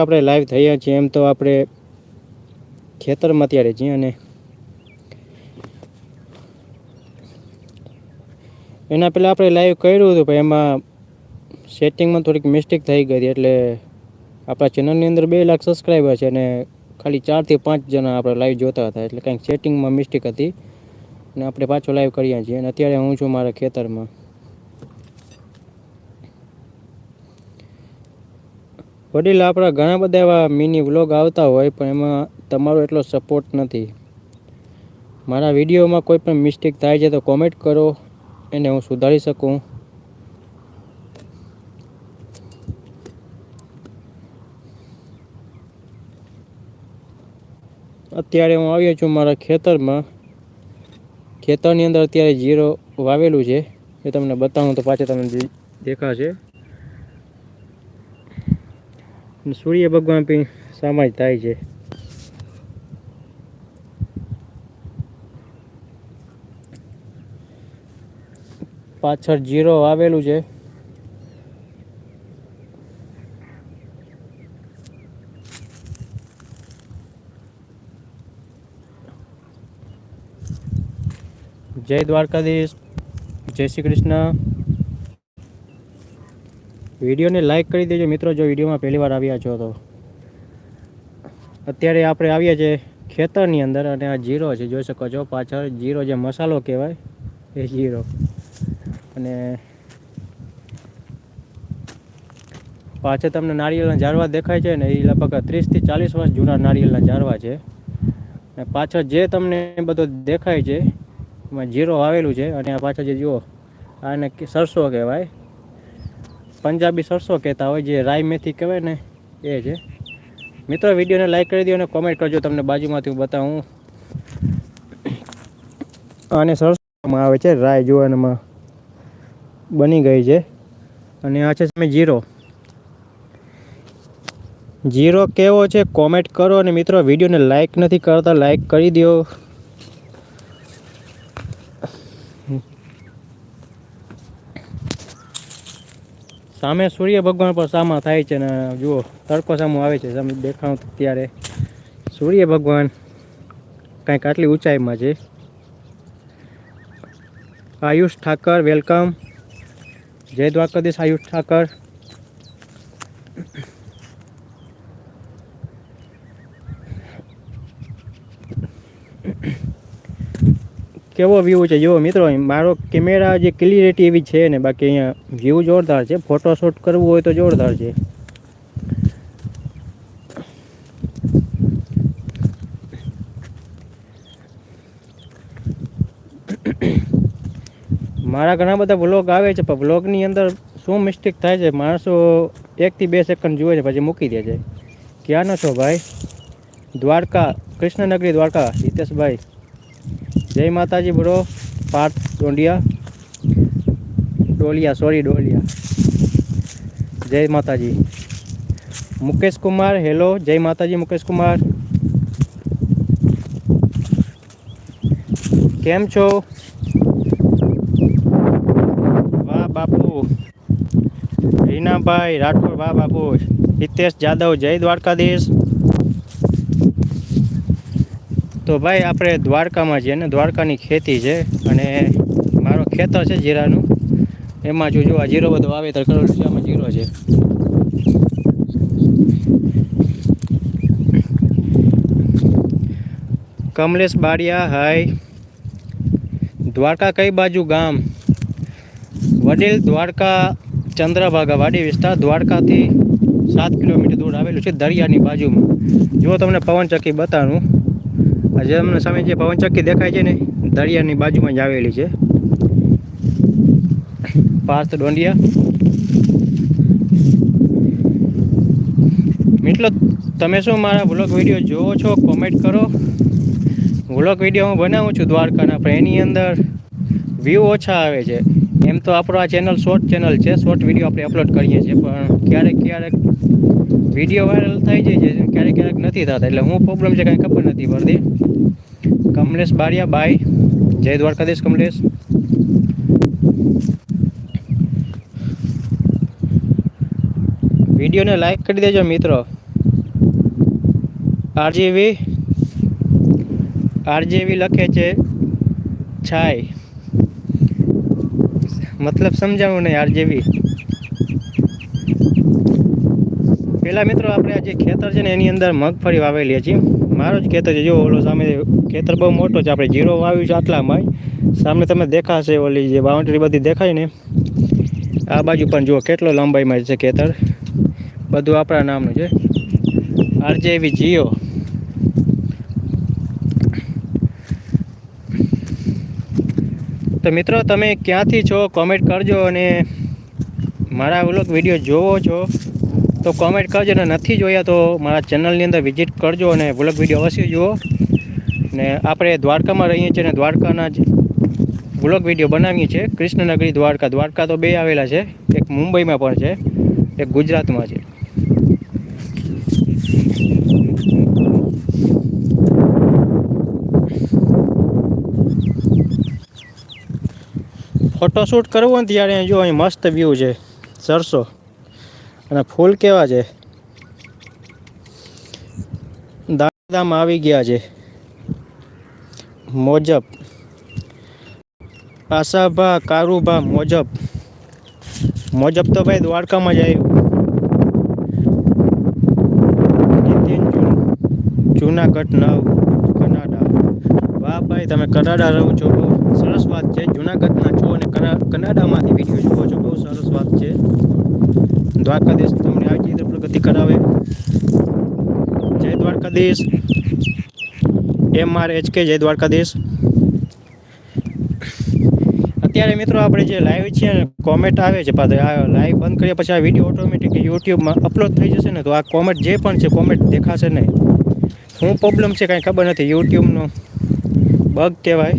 આપણે લાઈવ થયા છીએ. એમ તો આપણે ખેતરમાં અત્યારે છીએ અને એના પહેલાં આપણે લાઈવ કર્યું હતું, પણ એમાં સેટિંગમાં થોડીક મિસ્ટેક થઈ ગઈ એટલે આપણા ચેનલની અંદર બે લાખ સબસ્ક્રાઈબર છે અને ખાલી ચારથી પાંચ જણા આપણે લાઈવ જોતા હતા. એટલે કંઈક સેટિંગમાં મિસ્ટેક હતી. અને આપણે પાછો લાઈવ કરીએ છીએ. અને અત્યારે હું છું મારા ખેતરમાં. વડીલ આપણા ઘણા બધા એવા મિની વ્લોગ આવતા હોય, પણ એમાં તમારો એટલો સપોર્ટ નથી. મારા વિડીયોમાં કોઈ પણ મિસ્ટેક થાય છે તો કોમેન્ટ કરો, એને હું સુધારી શકું. અત્યારે હું આવ્યો છું મારા ખેતરમાં. ખેતરની અંદર અત્યારે જીરો વાવેલું છે. એ તમને બતાવું તો પાછળ તમને દેખાશે અને સૂર્ય ભગવાન પણ સમાજ થાય છે. પાછળ જીરો આવેલું છે. જય દ્વારકાધીશ, જય શ્રી કૃષ્ણ. વિડીયોને લાઇક કરી દેજો મિત્રો, જો વિડીયોમાં પહેલી વાર આવ્યા છો તો. અત્યારે આપણે આવ્યા છે ખેતરની અંદર અને આ જીરો છે, જોઈ શકો છો, પાછળ જીરો જે મસાલો કહેવાય, એ જીરો. અને પાછળ તમને નારિયેળના ઝાડવા દેખાય છે ને, એ લગભગ ત્રીસથી ચાલીસ વર્ષ જૂના નારિયેળના ઝાડવા છે. અને પાછળ જે તમને બધો દેખાય છે, એમાં જીરો આવેલું છે અને આ પાછળ જે જુઓ, આને સરસો કહેવાય. પંજાબી સરસો કહેતા હોય, જે રાઈ મેથી કહેવાય ને, એ છે. મિત્રો, વિડીયોને લાઈક કરી દો અને કોમેન્ટ કરજો. તમને બાજુમાંથી હું બતાવું. અને સરસોમાં આવે છે રાય જોવાનમાં. બની ગઈ છે. અને આ છે તમે જીરો. જીરો કેવો છે કોમેન્ટ કરો. અને મિત્રો, વિડીયોને લાઈક નથી કરતા લાઈક કરી દો. સામે સૂર્ય ભગવાન પણ સામા થાય છે ને જુઓ, તડકો સામો આવે છે, સામે દેખાણું ત્યારે સૂર્ય ભગવાન કંઈક આટલી ઊંચાઈમાં છે. આયુષ ઠાકર, વેલકમ. જય દ્વારકાધીશ આયુષ ઠાકર. કેવો વ્યૂ છે? જુઓ મિત્રો મારો કેમેરા જે ક્લિયરિટી એવી છે ને, બાકી અહીંયા વ્યૂ જોરદાર છે. ફોટોશૂટ કરવું હોય તો જોરદાર છે. મારા ઘણા બધા વ્લોગ આવે છે, પણ વ્લોગની અંદર શું મિસ્ટેક થાય છે? માણસો એકથી બે સેકન્ડ જુએ છે, પછી મૂકી દે છે. ક્યાંનો છો ભાઈ? દ્વારકા, કૃષ્ણનગરી દ્વારકા, હિતેશભાઈ. જય માતાજી બ્રો પાર્થ ડોંડિયા ડોલિયા સોરી ડોલિયા. જય માતાજી. મુકેશ કુમાર, હેલો, જય માતાજી મુકેશ કુમાર. કેમ છો? વાહ બાપુ. રીનાભાઈ રાઠોડ, વાહ બાપુ. હિતેશ જાદવ, જય દ્વારકાધીશ. તો ભાઈ, આપણે દ્વારકામાં છીએ ને, દ્વારકાની ખેતી છે અને મારો ખેતર છે જીરાનું. એમાં જો જો આ જીરો બધો વાવેતર કરેલું છે, આમાં જીરો છે. કમલેશ બારિયા, હાય. દ્વારકા કઈ બાજુ ગામ? વડીલ દ્વારકા ચંદ્રભાગા વાડી વિસ્તાર, દ્વારકાથી સાત કિલોમીટર દૂર આવેલું છે, દરિયાની બાજુમાં. જો તમને પવનચક્કી બતાવું આ જે તમને સામે જે પવનચક્કી દેખાય છે ને, દરિયાની બાજુમાં જ આવેલી છે. પાર્થ ડોંડિયા. મિત્રો, તમે શું મારા વ્લોગ વીડિયો જોવો છો? કોમેન્ટ કરો. વ્લોગ વીડિયો હું બનાવું છું દ્વારકાના, પણ એની અંદર વ્યૂ ઓછા આવે છે. એમ તો આપણો આ ચેનલ શોર્ટ ચેનલ છે શોર્ટ વીડિયો આપણે અપલોડ કરીએ છીએ, પણ ક્યારેક ક્યારેક વીડિયો વાયરલ થઈ જાય છે, ક્યારેક ક્યારેક નથી થતા, એટલે હું પ્રોબ્લેમ છે કાંઈ ખબર નથી પડતી. કમલેશ બારિયા, બાય. જય દ્વારકાધીશ કમલેશ. વિડીયોને લાઈક કરી દેજો મિત્રો. આરજીવી આરજીવી લખે છે, છાય. મતલબ સમજાવું નહીં, આરજીવી. પેલા મિત્રો, આપણે આ જે ખેતર છે ને, એની અંદર મગફળી વાવેલી છે. મારો જ ખેતર છે. જો ઓલો સામે ખેતર બહુ મોટો છે. આપણે જીરો વાવ્યું છે આટલામાં. સામે તમે દેખાશે ઓલી જે બાઉન્ડ્રી બધી દેખાય ને. આ બાજુ પણ જુઓ કેટલો લંબાઈમાં છે ખેતર. બધું આપણા નામનું છે. આરજેવી જીઓ. તો મિત્રો તમે ક્યાંથી છો? કોમેન્ટ કરજો અને મારા વ્લોગ વીડિયો જોવો છો. તો કોમેન્ટ કરજો અને નથી જોયા તો મારા ચેનલની અંદર વિઝિટ કરજો અને વ્લોગ વીડિયો અવશ્ય જુઓ. ને આપણે દ્વારકામાં રહીએ છીએ અને દ્વારકાના જ વ્લોગ વીડિયો બનાવીએ છીએ. કૃષ્ણનગરી દ્વારકા. દ્વારકા તો બે આવેલા છે. એક મુંબઈમાં પણ છે. એક ગુજરાતમાં છે. ફોટોશૂટ કરવું ને ત્યારે જો અહીં મસ્ત વ્યૂ છે. સરસો. અને ફૂલ કેવા છે? દામ આવી ગયા છે. મોજબ. આશાભા, કારુભા, મોજબ. મોજબ તો ભાઈ દ્વારકામાં જ આવ્યું. જૂનાગઢ નવ, કનાડા. વાહ ભાઈ, તમે કનાડા રહો છો. બહુ સરસ વાત છે. જૂનાગઢના છો અને કના- કનાડામાંથી વીડિયો જુઓ છો. બહુ સરસ વાત છે. દ્વારકાધીશ તમને આવી રીતે પ્રગતિ કરાવે. જય Dwarkadhish. M R H K જય દ્વારકાધીશ. અત્યારે મિત્રો આપણે જે લાઈવ છે કોમેન્ટ આવે છે પાછળ. આ લાઈવ બંધ કર્યા પછી આ વીડિયો ઓટોમેટિક યુટ્યુબમાં અપલોડ થઈ જશે ને, તો આ કોમેન્ટ જે પણ છે કોમેન્ટ દેખાશે નહીં. શું પ્રોબ્લેમ છે કાંઈ ખબર નથી. યુટ્યુબનો બગ કહેવાય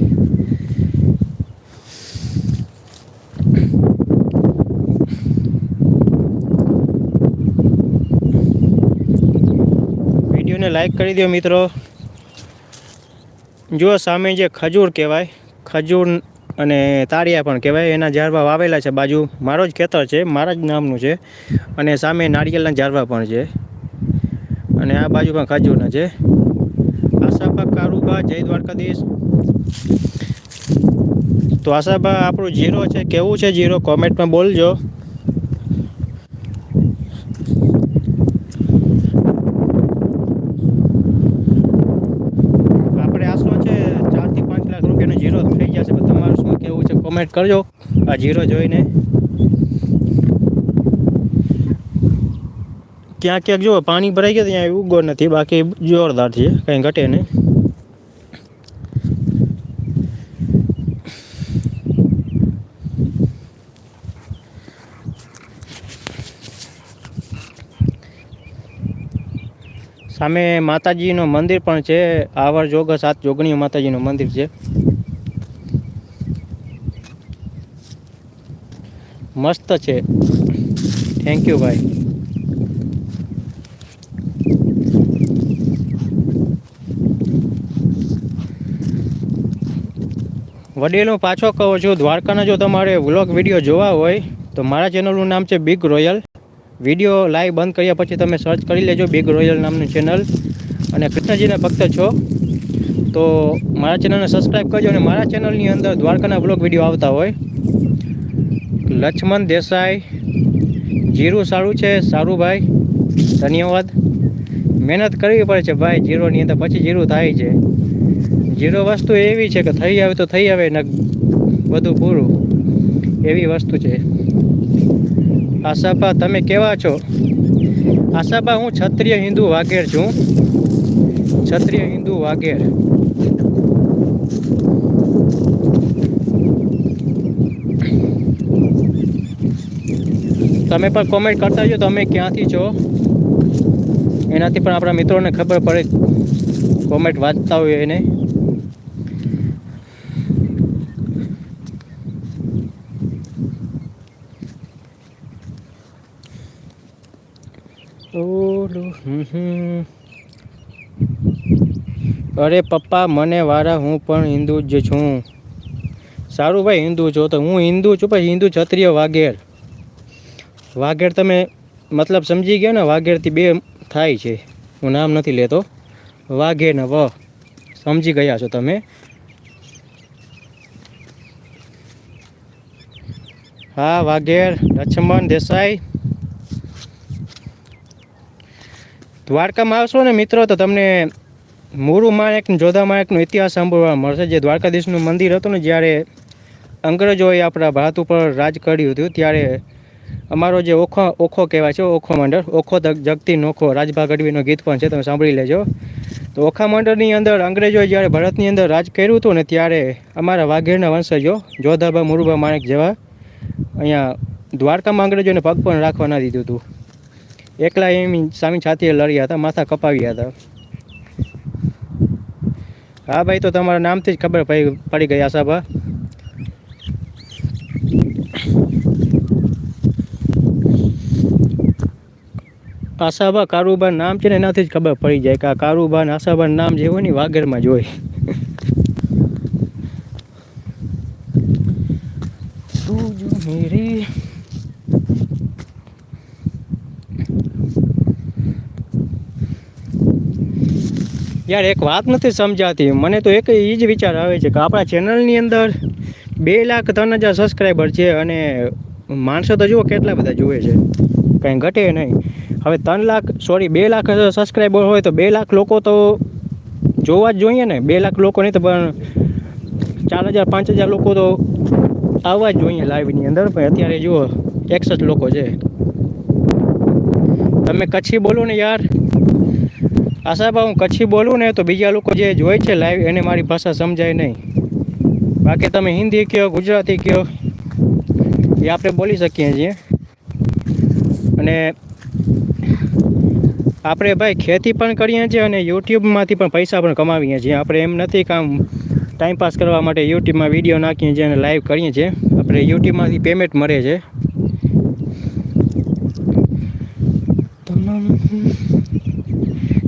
વિડીયોને લાઈક કરી દો મિત્રો. જુઓ સામે જે ખજૂર કહેવાય, ખજૂર અને તાળિયા પણ કહેવાય, એના ઝાડવા વાવેલા છે બાજુ. મારો જ ખેતર છે, મારા જ નામનું છે. અને સામે નાળિયેરના ઝાડવા પણ છે. અને આ બાજુ પણ ખજૂરના છે. આશાભા કારુભા જય દ્વારકાધીશ. તો આશાભા આપણું જીરો છે, કેવું છે જીરો? કોમેન્ટમાં બોલજો આપણે આશરો છે ચારથી પાંચ લાખ રૂપિયાનો જીરો થઈ જશે પણ તમારું શું કેવું છે કોમેન્ટ કરજો. આ જીરો જોઈને. ક્યાંક ક્યાંક જુઓ, પાણી ભરાઈ ગયું ત્યાં ઉગો નથી, બાકી જોરદાર છે, કંઈ ઘટે નહીં. સામે માતાજીનું મંદિર પણ છે આવર જોગ સાત જોગણી માતાજીનું મંદિર છે. મસ્ત છે. થેન્ક યુ ભાઈ. વડીલ હું પાછો કહું છું, દ્વારકાના જો તમારે વ્લોગ વીડિયો જોવા હોય, તો મારા ચેનલનું નામ છે બિગ રોયલ વીડિયો લાઈવ બંધ કર્યા પછી તમે સર્ચ કરી લેજો બિગ રોયલ નામનું ચેનલ અને કૃષ્ણજીના ભક્ત છો, તો મારા ચેનલને સબસ્ક્રાઈબ કરજો અને મારા ચેનલની અંદર દ્વારકાના બ્લોગ વીડિયો આવતા હોય. લક્ષ્મણ દેસાઈ, જીરું સારું છે સારું ભાઈ ધન્યવાદ. મહેનત કરવી પડે છે ભાઈ જીરોની અંદર, પછી જીરું થાય છે. જીરો વસ્તુ એવી છે કે થઈ આવે તો થઈ આવે ને બધું પૂરું. એવી વસ્તુ છે. આશાબા તમે કેવા છો? આશાબા હું ક્ષત્રિય હિન્દુ વાઘેર છું. ક્ષત્રિય હિન્દુ વાઘેર. તમે પણ કોમેન્ટ કરતા જો તમે ક્યાંથી છો? એનાથી પણ આપણા મિત્રોને ખબર પડે કોમેન્ટ વાંચતા હોય એને. અરે પપ્પા, મને વારા, હું પણ હિન્દુ જ છું. સારું ભાઈ, હિન્દુ છો તો હું હિન્દુ છું, પણ હિન્દુ ક્ષત્રિય વાઘેર વાઘેર તમે મતલબ સમજી ગયા ને, વાઘેરથી બે થાય છે. હું નામ નથી લેતો. વાઘે ને વ. સમજી ગયા છો તમે? હા, વાઘેર, લક્ષ્મણ, દેસાઈ. દ્વારકામાં આવશો ને મિત્રો, તો તમને મૂરુ માણેક જોધા માણેકનો ઇતિહાસ સાંભળવા મળશે. જે દ્વારકાધીશનું મંદિર હતું ને, જ્યારે અંગ્રેજોએ આપણા ભારત ઉપર રાજ કર્યું હતું, ત્યારે અમારો જે ઓખો ઓખો કહેવાય છે, ઓખો મંડળ, ઓખો જગતી નોખો રાજભા ગઢવીનું ગીત પણ છે, તમે સાંભળી લેજો. તો ઓખા મંડળની અંદર અંગ્રેજોએ જ્યારે ભારતની અંદર રાજ કર્યું હતું ને ત્યારે અમારા વાઘેરના વંશજો, જોધાબા મુરુબા માણેક જેવા અહીંયા દ્વારકામાં અંગ્રેજોને પગ પણ રાખવા ના દીધું હતું. એકલા એમ સામી છાતીએ લડ્યા હતા, માથા કપાવ્યા હતા. હા ભાઈ, તો તમારા નામથી જ ખબર પડી પડી ગઈ આશાભા. આશાબા કારુબા નામ છે ને એનાથી જ ખબર પડી જાય કે આ કારુબા ને આશાબા નામ જે હોય ને વાગરમાં જ હોય. તું મેરી યાર, એક વાત નથી સમજાતી. મને તો એક એ જ વિચાર આવે છે કે આપણા ચેનલની અંદર બે લાખ ત્રણ હજાર સબસ્ક્રાઈબર છે અને માણસો તો જુઓ કેટલા બધા જુએ છે. કંઈ ઘટે નહીં. હવે ત્રણ લાખ સોરી બે લાખ સબસ્ક્રાઈબર હોય તો બે લાખ લોકો તો જોવા જ જોઈએ ને. બે લાખ લોકો નહીં તો પણ ચાર હજાર, પાંચ હજાર લોકો તો આવવા જ જોઈએ લાઈવની અંદર. પણ અત્યારે જુઓ, એકસઠ લોકો છે. તમે કચ્છી બોલો ને યાર. આશાબા હું કચ્છી બોલું ને તો બીજા લોકો જે જોઈ છે લાઈવ એને મારી ભાષા સમજાય નહીં. બાકી તમે હિન્દી કહો, ગુજરાતી કહો, એ આપણે બોલી શકીએ છીએ. અને આપણે ભાઈ ખેતી પણ કરીએ છીએ અને યુટ્યુબમાંથી પણ પૈસા પણ કમાવીએ છીએ. આપણે એમ નથી કામ ટાઈમપાસ કરવા માટે યુટ્યુબમાં વીડિયો નાખીએ છીએ અને લાઈવ કરીએ છીએ. આપણે યુટ્યુબમાંથી પેમેન્ટ મળે છે.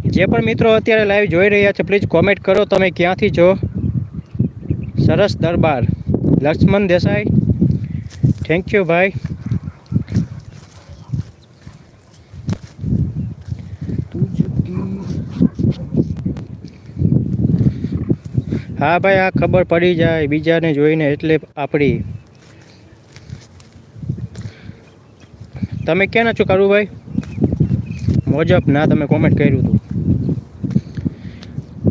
જે પણ મિત્રો અત્યારે લાઈવ જોઈ રહ્યા છે પ્લીઝ કોમેન્ટ કરો. તમે ક્યાંથી છો? સરસ દરબાર. લક્ષ્મણ દેસાઈ. થેન્ક યુ ભાઈ. હા ભાઈ, આ ખબર પડી જાય બીજાને જોઈને એટલે આપણી તમે ક્યાંના છો કારુભાઈ મોજબ ના, તમે કોમેન્ટ કર્યું હતું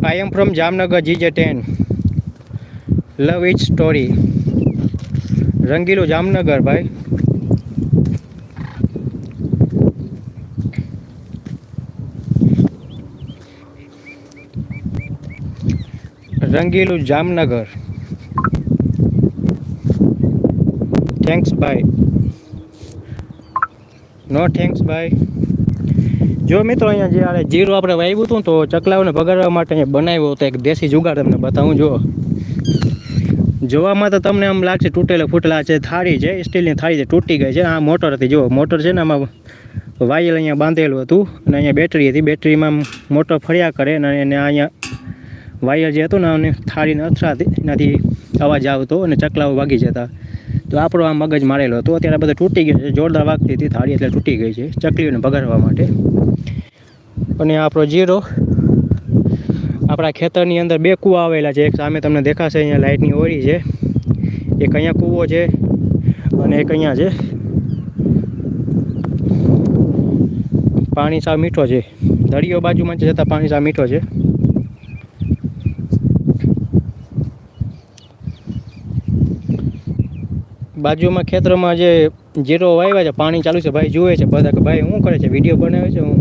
I am from Jamnagar GJ ten love it story રંગીલું Jamnagar, ભાઈ. રંગીલું જામનગર. થેન્ક્સ ભાઈ નો થેન્ક્સ ભાઈ જો મિત્રો, અહીંયા જ્યારે જીરું આપણે વાવ્યું હતું તો ચકલાઓને ભગાડવા માટે અહીંયા બનાવ્યો હતો એક દેશી જુગાડ તમને બતાવું જો જોવામાં તો તમને આમ લાગશે તૂટેલા ફૂટેલા છે, થાળી છે, સ્ટીલની થાળી છે, તૂટી ગઈ છે. આ મોટર હતી જો મોટર છે ને, આમાં વાયલ અહીંયા બાંધેલું હતું. અને અહીંયા બેટરી હતી, બેટરીમાં મોટર ફર્યા કરે અને એને અહીંયા વાયર જે હતું ને અને થાળીને અથડાતી, એનાથી અવાજ આવતો અને ચકલાઓ વાગી જતા. તો આપણો આ મગજ મારેલો હતો. અત્યારે બધા તૂટી ગયું છે. જોરદાર વાગતી હતી. થાળી એટલે તૂટી ગઈ છે. ચકલીઓને ભગાડવા માટે. અને આપણો જીરો, આપણા ખેતરની અંદર બે કૂવા આવેલા છે. એક સામે તમને દેખાશે, અહીંયા લાઇટની ઓરી છે. એક અહીંયા કૂવો છે અને એક અહીંયા છે પાણી સાવ મીઠો છે. દરિયો બાજુમાં જતાં પાણી સાવ મીઠો છે. બાજુમાં ખેતરમાં જે જીરો વાવ્યા છે, પાણી ચાલુ છે, ભાઈ જુએ છે બધા કે ભાઈ શું કરે છે, વીડિયો બનાવે છે, હું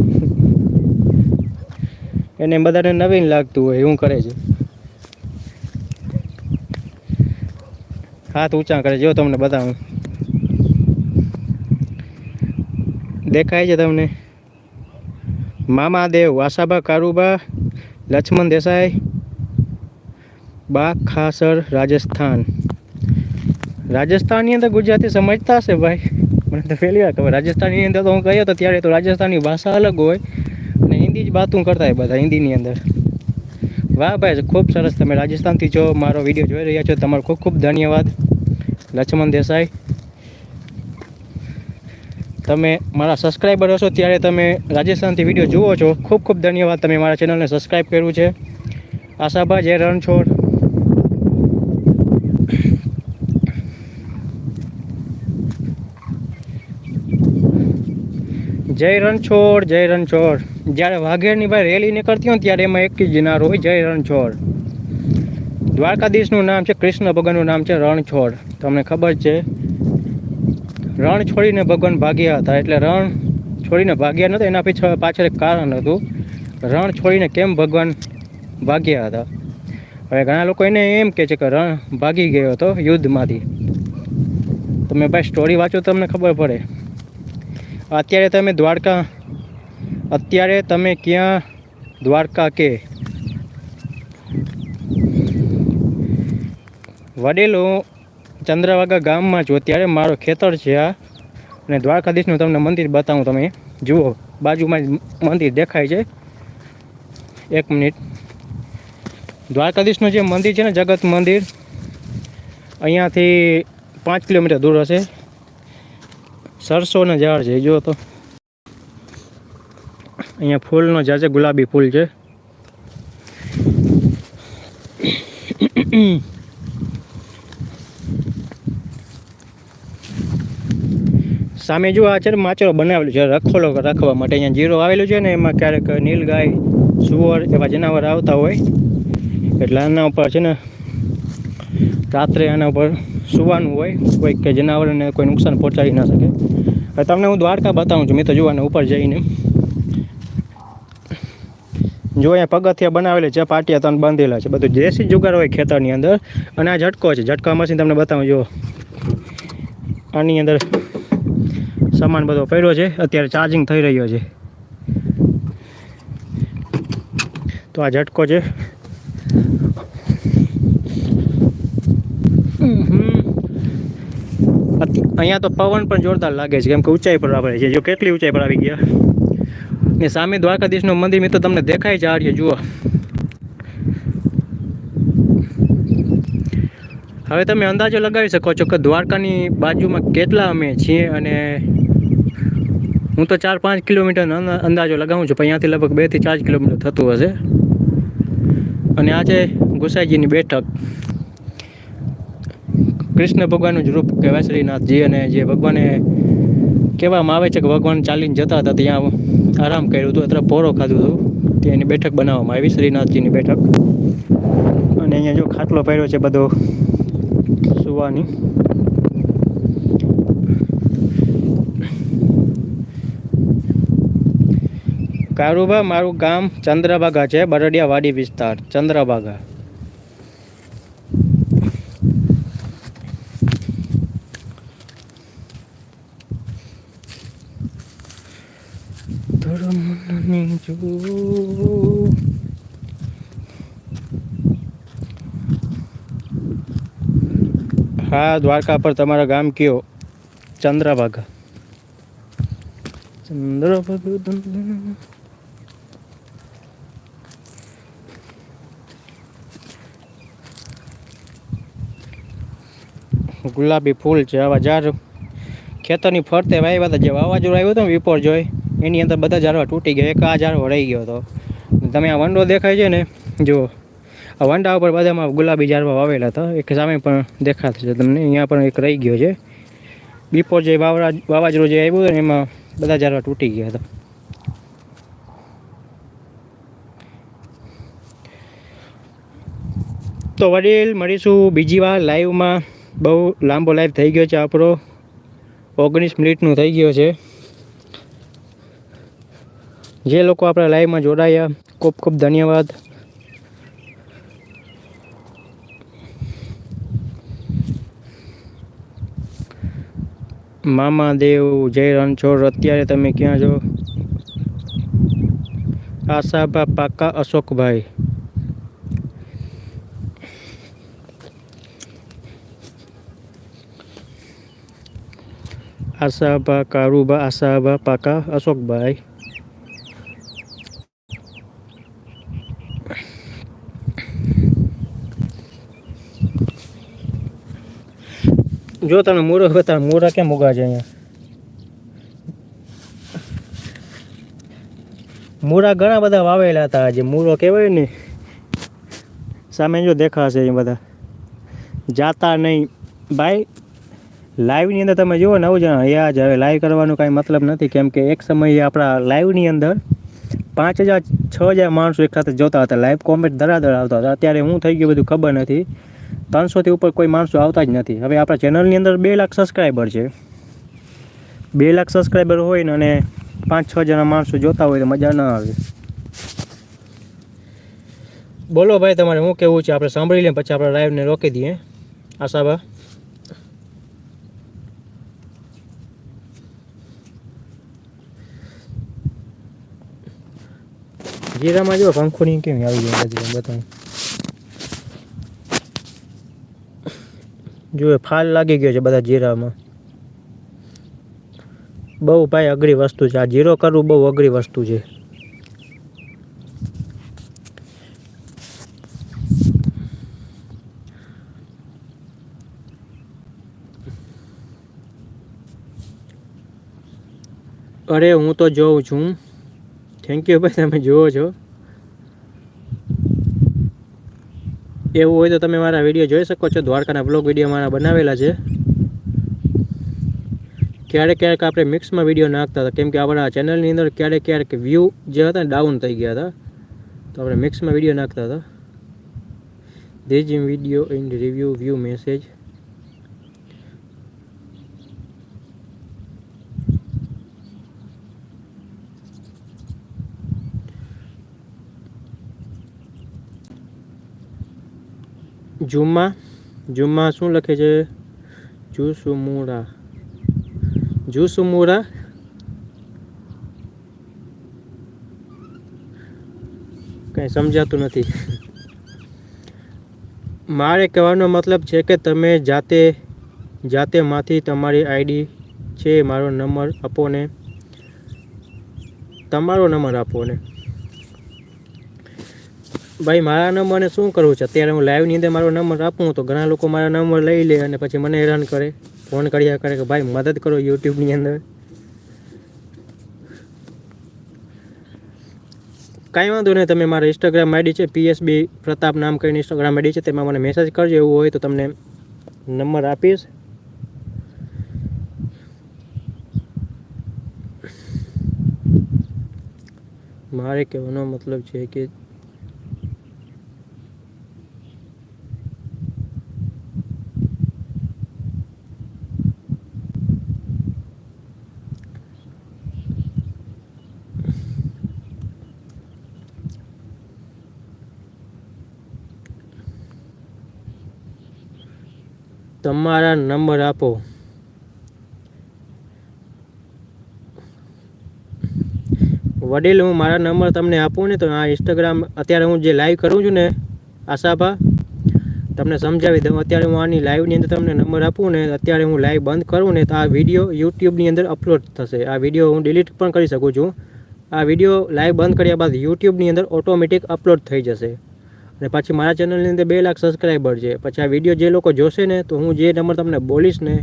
એને બધાને નવીન લાગતું હોય, એવું કરે છે. હાથ ઊંચા કરે જો તમને બતાવું. દેખાય છે તમને? મામા દેવ વાસાબા, કારુબા, લક્ષ્મણ દેસાઈ બા ખાસર રાજસ્થાન. રાજસ્થાનની અંદર ગુજરાતી સમજતા હશે ભાઈ. મને તો પહેલી વાર ખબર. રાજસ્થાનની અંદર તો હું ગયો તો ત્યારે તો રાજસ્થાનની ભાષા અલગ હોય અને હિન્દી જ બાતું કરતા હોય બધા હિન્દીની અંદર. વાહ ભાઈ ખૂબ સરસ તમે રાજસ્થાનથી જો મારો વીડિયો જોઈ રહ્યા છો, તમારો ખૂબ ખૂબ ધન્યવાદ. લક્ષ્મણ દેસાઈ, તમે મારા સબસ્ક્રાઈબર હશો ત્યારે તમે રાજસ્થાનથી વીડિયો જુઓ છો. ખૂબ ખૂબ ધન્યવાદ તમે મારા ચેનલને સબસ્ક્રાઈબ કર્યું છે. આશાભા, જય રણછોડ. જય રણછોડ જય રણછોડ. જ્યારે વાઘેરની ભાઈ રેલી નીકળતી હોય ત્યારે એમાં એક જ નાર હોય, જય રણછોડ. દ્વારકાધીશનું નામ છે કૃષ્ણ, ભગવાનનું નામ છે રણછોડ. તમને ખબર છે? રણ છોડીને ભગવાન ભાગ્યા હતા, એટલે રણ છોડીને ભાગ્યા નહોતા, એના પીછળ પાછળ એક કારણ હતું. રણ છોડીને કેમ ભગવાન ભાગ્યા હતા? હવે ઘણા લોકો એને એમ કહે છે કે રણ ભાગી ગયો હતો યુદ્ધમાંથી. તમે ભાઈ સ્ટોરી વાંચો તમને ખબર પડે. અત્યારે તમે દ્વારકા, અત્યારે તમે ક્યાં દ્વારકા કે? વડેલો ચંદ્રવાગા ગામમાં છું. અત્યારે મારો ખેતર છે આ. અને દ્વારકાધીશનું તમને મંદિર બતાવું તમે. જુઓ, બાજુમાં મંદિર દેખાય છે. એક મિનિટ. દ્વારકાધીશનું જે મંદિર છે ને, જગત મંદિર, અહીંયાથી પાંચ કિલોમીટર દૂર હશે. સરસોના ઝાડ છે, જો તો. અહીંયા ફૂલનો ઝાડ છે ગુલાબી ફૂલ છે. સામે જો આ છે માચરો બનાવેલું છે, રખોલો રાખવા માટે. અહીંયા જીરો આવેલું છે ને, એમાં ક્યારેક નીલગાય સુવર એવા જનાવર આવતા હોય. એટલે આના ઉપર છે ને, રાત્રે આના ઉપર સુવાનું હોય, કોઈ કે જનાવરને કોઈ નુકસાન પહોંચાડી ના શકે. હવે તમને હું દ્વારકા બતાવું છું, મેં તો જોવાને ઉપર જઈને. જો અહીંયા પગથિયા બનાવેલી છે, પાટિયા ત્રણ બાંધેલા છે, બધું જેસી જુગાર હોય ખેતરની અંદર, અને આ ઝટકો છે. ઝટકા મશીન તમને બતાવું, જો. આની અંદર સામાન બધો પડ્યો છે, અત્યારે ચાર્જિંગ થઈ રહ્યો છે. તો આ ઝટકો છે. અહીંયા તો પવન પણ જોરદાર લાગે છે. કેમ કે ઊંચાઈ પર આપણે છે જો કેટલી ઊંચાઈ પર આવી ગયા. ને સામે દ્વારકાધીશનું મંદિર મિત્રો તમને દેખાય છે આ રહ્યું જુઓ. હવે તમે અંદાજો લગાવી શકો છો કે દ્વારકાની બાજુમાં કેટલા અમે છીએ અને હું તો ચાર પાંચ કિલોમીટરનો અંદાજો લગાવું છું, પણ અહીંયાથી લગભગ બેથી ચાર કિલોમીટર થતું હશે. અને આજે ગુસાઈજીની બેઠક. કૃષ્ણ ભગવાનનું જ રૂપ કહેવાય શ્રીનાથજી અને જે ભગવાને કહેવામાં આવે છે કે ભગવાન ચાલીને જતા હતા ત્યાં આરામ કર્યું હતું અત્યારે પોરો ખાધું હતું ત્યાંની બેઠક બનાવવામાં આવી, શ્રીનાથજીની બેઠક. અને અહીંયા જો ખાટલો પડ્યો છે બધો સુવાની. કારુબા મારું ગામ ચંદ્રભાગા છે, બરડિયા વાડી વિસ્તાર, ચંદ્રભાગા. ધર્મની જો હા દ્વારકા પર તમારા ગામ કયો? ચંદ્રભાગા. ચંદ્રભાગા ગુલાબી ફૂલ છે આવા ઝાડ ખેતરની ફરતે વાવ્યા હતા જે વાવાઝોડું આવ્યું હતું ને વિપોર જોઈ. એની અંદર બધા ઝાડવા તૂટી ગયા, એક આ ઝાડવો રહી ગયો હતો તમે આ વંડો દેખાય છે ને જુઓ આ વંડા ઉપર બધામાં ગુલાબી ઝાડવા વાવેલા હતા. એક સામે પણ દેખાતા છે તમને, અહીંયા પણ એક રહી ગયો છે. બિફોર જે વાવરા, વાવાઝોડું જે આવ્યું ને, એમાં બધા ઝાડવા તૂટી ગયા હતા. તો વડીલ, મળીશું બીજી વાર લાઈવમાં બહુ લાંબો લાઈવ થઈ ગયો છે આપણો. ઓગણીસ મિનિટનું થઈ ગયો છે. જે લોકો આપણા લાઈવમાં જોડાયા, ખૂબ ખૂબ ધન્યવાદ. મામા દેવ જય રણછોડ, અત્યારે તમે ક્યાં છો? આશાભા પાકા અશોકભાઈ. આશાભા કારુભા આશાભા પાકા અશોકભાઈ. જો તમે મૂરો બતા મોરા કેમ ઉગા અહીંયા? મૂરા ઘણા બધા વાવેલા હતા આજે. મૂરો કહેવાય ને. સામે જો દેખાશે એ બધા. જાતા નહીં. ભાઈ લાઈવની અંદર તમે જુઓ ને આવું જ હયા જ હવે લાઈવ કરવાનું કાંઈ મતલબ નથી. કેમ કે એક સમયે આપણા લાઈવની અંદર પાંચ હજાર, છ હજાર માણસો એક સાથે જોતા હતા. લાઈવ કોમેન્ટ ધરાધર આવતા હતા. અત્યારે હું થઈ ગયું બધું ખબર નથી. ત્રણસોથી ઉપર કોઈ માણસો આવતા જ નથી. હવે આપણા ચેનલની અંદર બે લાખ સબસ્ક્રાઈબર છે. બે લાખ સબસ્ક્રાઈબર હોય ને અને પાંચ છ જણા માણસો જોતા હોય તો મજા ના આવે. બોલો ભાઈ, તમારે શું કેવું છે? આપણે સાંભળી લઈએ પછી આપણે લાઈવને રોકી દઈએ. આશાબા? જીરામાં જો પંખોની કેમ આવી જાય બતાવું. જો ફાલ લાગી ગયો છે બધા જીરામાં. બહુ ભાઈ અઘરી વસ્તુ છે. આ જીરો કરવું બહુ અઘરી વસ્તુ છે. અરે હું તો જોઉં છું. થેન્ક યુ ભાઈ, તમે જુઓ છો. એવું હોય તો તમે મારા વીડિયો જોઈ શકો છો. દ્વારકાના બ્લોગ વીડિયો મારા બનાવેલા છે. ક્યારેક ક્યારેક આપણે મિક્સમાં વીડિયો નાખતા હતા. કેમ કે આપણા ચેનલની અંદર ક્યારેક ક્યારેક વ્યૂ જે હતા ડાઉન થઈ ગયા હતા. તો આપણે મિક્સમાં વીડિયો નાખતા હતા. These in video in review view message Jumma જુમ્મા શું લખે છે? જુસુમુરા. જુસુમુરા? કંઈ સમજાતું નથી. મારે કહેવાનો મતલબ છે કે તમે જાતે જાતેમાંથી તમારી આઈડી છે, મારો નંબર આપો ને. તમારો નંબર આપો ને. ભાઈ, મારા નંબરને શું કરવું છે? અત્યારે હું લાઈવની અંદર મારો નંબર આપું તો ઘણા લોકો મારા નંબર લઈ લે અને પછી મને હેરાન કરે. ફોન કર્યા કરે કે, ભાઈ, મદદ કરો યુટ્યુબની અંદર. કાંઈ વાંધો નહીં, તમે મારા ઇન્સ્ટાગ્રામ આઈડી છે પીએસબી પ્રતાપ નામ કરીને ઇન્સ્ટાગ્રામ આઈડી છે, તેમાં મને મેસેજ કરજો, એવું હોય તો તમને નંબર આપીશ. મારે કહેવાનો મતલબ છે કે તમારા નંબર આપો. વડીલ, હું મારા નંબર તમને આપું ને તો આ ઇન્સ્ટાગ્રામ અત્યારે હું જે લાઈવ કરું છું ને, આશાભા, તમને સમજાવી દઉં. અત્યારે હું આની લાઈવની અંદર તમને નંબર આપું ને, અત્યારે હું લાઈવ બંધ કરું ને, તો આ વીડિયો યુટ્યુબની અંદર અપલોડ થશે. આ વીડિયો હું ડિલીટ પણ કરી શકું છું. આ વીડિયો લાઈવ બંધ કર્યા બાદ યુટ્યુબની અંદર ઓટોમેટિક અપલોડ થઈ જશે. અને પછી મારા ચેનલની અંદર બે લાખ સબસ્ક્રાઈબર છે. પછી આ વીડિયો જે લોકો જોશે ને, તો હું જે નંબર તમને બોલીશ ને,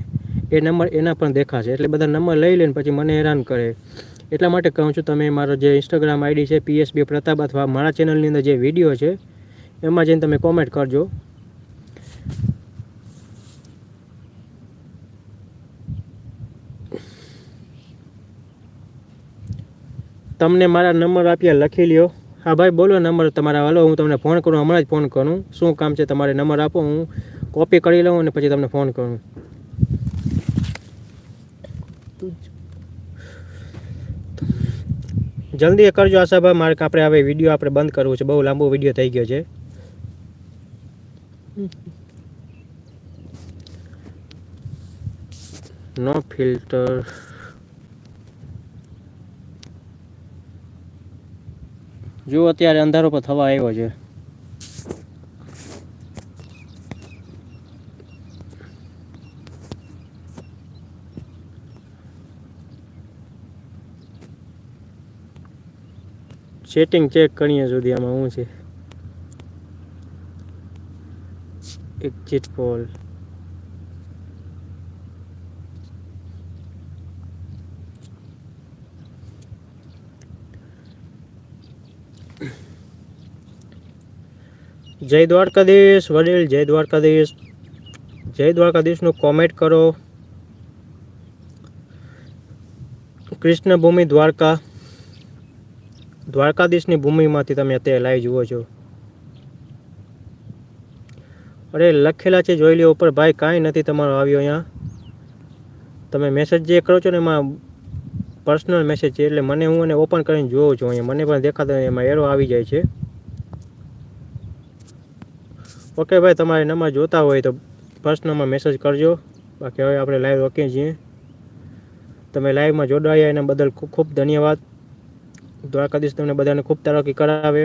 એ નંબર એના પણ દેખાશે. એટલે બધા નંબર લઈ લે ને પછી મને હેરાન કરે. એટલા માટે કહું છું, તમે મારો જે ઇન્સ્ટાગ્રામ આઈડી છે પીએસબી પ્રતાપ અથવા મારા ચેનલની અંદર જે વીડિયો છે, એમાં જઈને તમે કોમેન્ટ કરજો. તમને મારા નંબર આપ્યા લખી લ્યો. હા ભાઈ, બોલો નંબર તમારા હાલો હું તમને ફોન કરું, હમણાં જ ફોન કરું. શું કામ છે તમારે? નંબર આપો, હું કોપી કરી લઉં અને પછી તમને ફોન કરું. જલ્દી કરજો આશાભાઈ મારે આપણે હવે વીડિયો આપણે બંધ કરવું છે. બહુ લાંબો વીડિયો થઈ ગયો છે. નો ફિલ્ટર જો અત્યારે અંધારો પર થવા આવ્યો છે. સેટિંગ ચેક કરીએ સુધી આમાં શું છે. એક ચીટ પોલ જય દ્વારકાધીશ, વડીલ, જય દ્વારકાધીશ. જય દ્વારકાધીશનું કોમેન્ટ કરો. કૃષ્ણભૂમિ દ્વારકા. દ્વારકાધીશની ભૂમિમાંથી તમે અત્યારે લાઈવ જુઓ છો. અરે, લખેલા છે જોઈ લ્યો ઉપર. ભાઈ, કાંઈ નથી તમારો આવ્યો અહીંયા. તમે મેસેજ જે કરો છો ને એમાં પર્સનલ મેસેજ છે. એટલે મને હું એને ઓપન કરીને જોઉં છું અહીંયા. મને પણ દેખાતો એમાં એરો આવી જાય છે. ઓકે ભાઈ, તમારે નંબર જોતા હોય તો પર્સનલમાં મેસેજ કરજો. બાકી હવે આપણે લાઈવ રોકીએ છીએ. તમે લાઈવમાં જોડાયા એના બદલ ખૂબ ખૂબ ધન્યવાદ. દ્વારકાધીશ તમને બધાને ખૂબ તરક્કી કરાવે.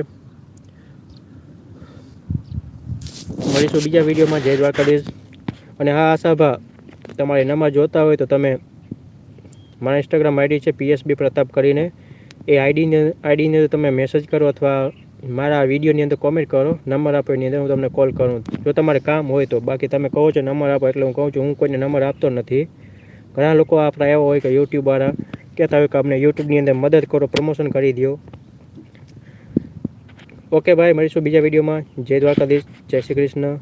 મળીશું બીજા વિડીયોમાં. જય દ્વારકાધીશ. અને હા, આશાભા, તમારે નંબર જોતા હોય તો તમે મારા ઇન્સ્ટાગ્રામ આઈડી છે પીએસબી પ્રતાપ કરીને. એ આઈડીને આઈડીને તમે મેસેજ કરો અથવા મારા વિડીયોની અંદર કોમેન્ટ કરો, નંબર આપો, એની અંદર હું તમને કોલ કરું. જો તમારે કામ હોય તો, બાકી તમે કહો છો નંબર આપો એટલે હું કહું છું, હું કોઈને નંબર આપતો નથી. ઘણા લોકો આપણા એવા હોય કે યુટ્યુબવાળા કહેતા હોય કે અમને યુટ્યુબની અંદર મદદ કરો પ્રમોશન કરી દો ઓકે ભાઈ મળીશું બીજા વિડીયોમાં. જય દ્વારકાધીશ, જય શ્રી કૃષ્ણ.